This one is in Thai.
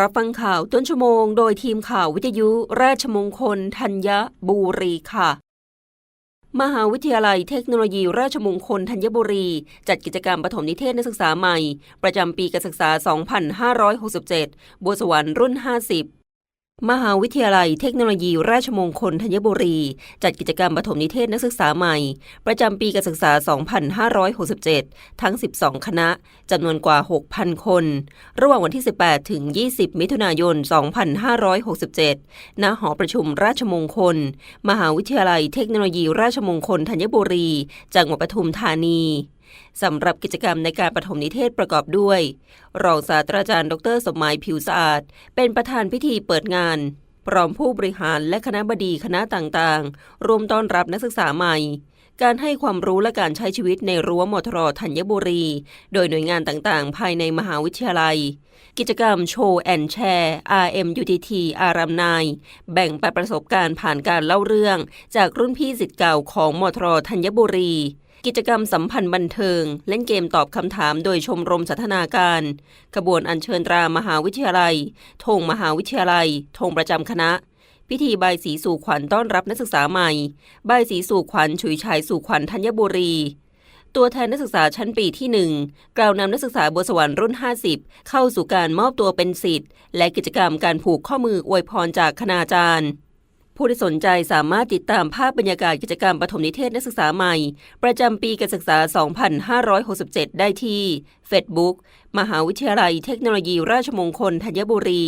รับฟังข่าวต้นชั่วโมง โดยทีมข่าววิทยุราชมงคลธัญบุรีค่ะ มหาวิทยาลัยเทคโนโลยีราชมงคลธัญบุรี จัดกิจกรรมปฐมนิเทศนักศึกษาใหม่ ประจำปีการศึกษา 2567 บัวสวรรค์รุ่น 50 มหาวิทยาลัยเทคโนโลยีราชมงคลธัญบุรี จัดกิจกรรมปฐมนิเทศนักศึกษาใหม่ ประจำปีการศึกษา 2567 ทั้ง 12 คณะจำนวนกว่า 6,000 คน ระหว่างวันที่ 18 ถึง 20 มิถุนายน 2567 ณ หอประชุมราชมงคล มหาวิทยาลัยเทคโนโลยีราชมงคลธัญบุรี จังหวัดปทุมธานี สำหรับกิจกรรมในการปฐมนิเทศประกอบด้วย รองศาสตราจารย์ ดร สมหมายผิวสะอาด เป็นประธานพิธีเปิดงานพร้อมผู้บริหารและคณะบดีคณะต่างๆ รวมต้อนรับนักศึกษาใหม่ การให้ความรู้และการใช้ชีวิตในรั้วมทรธัญบุรี โดยหน่วยงานต่างๆ ภายในมหาวิทยาลัย กิจกรรมโชว์แอนแชร์ RMUTT อารามนาย แบ่งปันประสบการณ์ผ่านการเล่าเรื่อง จากรุ่นพี่สิทธิ์เก่าของมทรธัญบุรี กิจกรรมสัมพันธ์บันเทิง เล่นเกมตอบคำถามโดยชมรมสัฒนาการขบวนอัญเชิญตรามหาวิทยาลัยธงมหาวิทยาลัยธงประจำคณะ พิธีใบสีสู่ขวัญต้อนรับนักศึกษาใหม่ใบสีสู่ขวัญฉุยฉายสู่ขวัญธัญบุรี ตัวแทนนักศึกษาชั้นปีที่ 1 กล่าวนำนักศึกษาบสวรรค์รุ่น 50 เข้าสู่การมอบตัวเป็นสิทธิ์ และกิจกรรมการผูกข้อมืออวยพรจากคณาจารย์ ผู้ที่สนใจสามารถติดตามภาพบรรยากาศกิจกรรมปฐมนิเทศนักศึกษาใหม่ ประจำปีการศึกษา 2567 ได้ที่ Facebook มหาวิทยาลัยเทคโนโลยีราชมงคลธัญบุรี